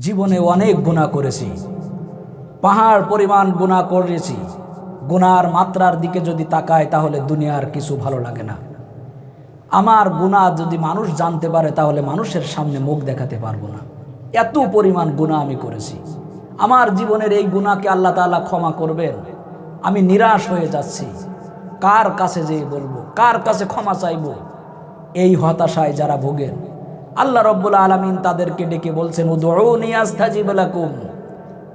জীবনে অনেক গুণা করেছি। পাহাড় পরিমাণ গুণা করেছি। গুনার মাত্রার দিকে যদি তাকায় তাহলে দুনিয়ার কিছু ভালো লাগে না। আমার গুণা যদি মানুষ জানতে পারে তাহলে মানুষের সামনে মুখ দেখাতে পারব না। এত পরিমাণ গুণা আমি করেছি। আমার জীবনের এই গুণাকে আল্লাহ তাআলা ক্ষমা করবেন। আমি নিরাশ হয়ে যাচ্ছি। কার কাছে যেয়ে বলব? কার কাছে ক্ষমা চাইব? এই হতাশায় যারা ভোগেন আল্লাহ রব্বুল আলমিন তাদেরকে ডেকে বলছেন উদৌনি আস্তাজিব লাকুম।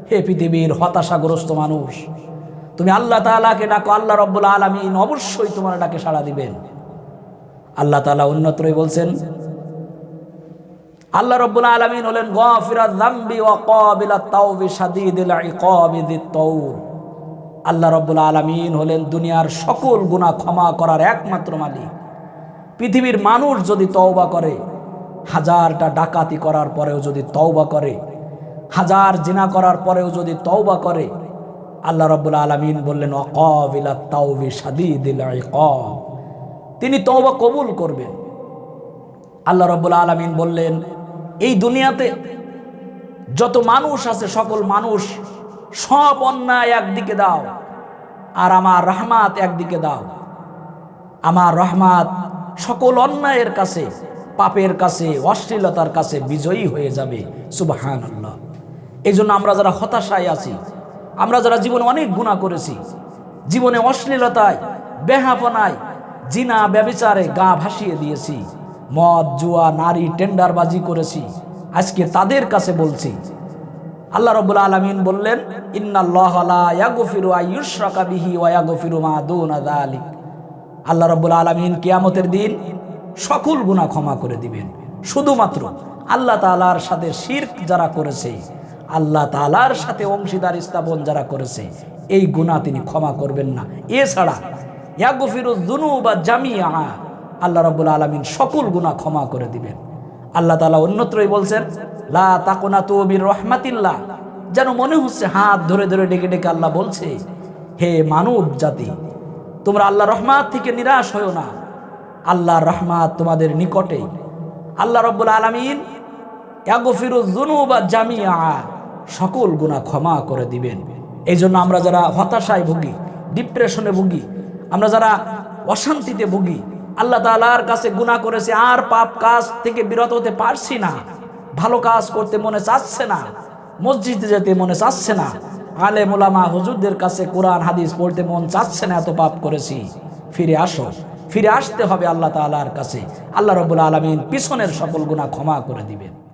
হে পৃথিবীর হতাশাগ্রস্ত মানুষ, তুমি আল্লাহ তাআলাকে ডাকো, আল্লাহ রব্বুল আলমিন অবশ্যই তোমার ডাকে সাড়া দিবেন। আল্লাহ তাআলা অন্যত্রই বলছেন, আল্লাহ রব্বুল আলমিন হলেন আল্লাহ রব্বুল আলমিন হলেন দুনিয়ার সকল গুনাহ ক্ষমা করার একমাত্র মালিক। পৃথিবীর মানুষ যদি তওবা করে হাজারটা ডাকাতি করার পরেও যদি তওবা করে, হাজার জিনা করার পরেও যদি তওবা করে, আল্লাহ রব্বুল আলমিন বললেন তিনি তওবা কবুল করবেন। আল্লাহ রব্বুল আলমিন বললেন, এই দুনিয়াতে যত মানুষ আছে, সকল মানুষ সব অন্যায় একদিকে দাও, আর আমার রহমাত একদিকে দাও। আমার রহমাত সকল অন্যায়ের কাছে পাপের কাছে, অশ্লীলতার কাছে বিজয়ী হয়ে যাবে। সুবাহান আল্লাহ এই জন্য আমরা যারা হতাশায় আছি, আমরা যারা জীবনে অনেক গুণা করেছি, জীবনে অশ্লীলতায়, বেহাপনায়, জিনা, ব্যবিচারে গা ভাসিয়ে দিয়েছি, মদ, জুয়া, নারী টেন্ডারবাজি করেছি, আজকে তাদের কাছে বলছি, আল্লাহ রবুল আলমিন বললেন ইন্নাল্লাহিরু আল্লাহ রব্বুল আলমিন কিয়ামতের দিন সকল গুণা ক্ষমা করে দিবেন। শুধুমাত্র আল্লাহ তালার সাথে শির্ক যারা করেছে, আল্লাহ তালার সাথে অংশীদার স্থাপন যারা করেছে, এই গুণা তিনি ক্ষমা করবেন না। এছাড়া ইয়াগফিরু দুনু বা জামিয়া আল্লাহ রব্বুল আলমিন সকল গুণা ক্ষমা করে দিবেন। আল্লাহ তালা অন্যত্রই বলছেন, লা তাকুনা তুবির রহমাতিল্লাহ যেন মনে হচ্ছে হাত ধরে ধরে ডেকে ডেকে আল্লাহ বলছে, হে মানব জাতি তোমরা আল্লাহ রহমাত থেকে নিরাশ হও না। আল্লাহর রহমাত তোমাদের নিকটে। আল্লাহ রব্বুল আলমিন জামিয়া সকল গুণা ক্ষমা করে দিবেন। এই জন্য আমরা যারা হতাশায় ভুগি ডিপ্রেশনে ভুগি, আমরা যারা অশান্তিতে ভুগি, আল্লাহ তালার কাছে গুণা করেছে, আর পাপ কাজ থেকে বিরত হতে পারছি না। ভালো কাজ করতে মনে চাচ্ছে না। মসজিদে যেতে মনে চাচ্ছে না। আলে মোলামা হুজুরদের কাছে কোরআন, হাদিস পড়তে মন চাচ্ছে না, এত পাপ করেছি। ফিরে আসো। ফিরে আসতে হবে আল্লাহ তালার কাছে। আল্লাহ রবুল আলমিন পিছনের সকল গুণা ক্ষমা করে দিবেন।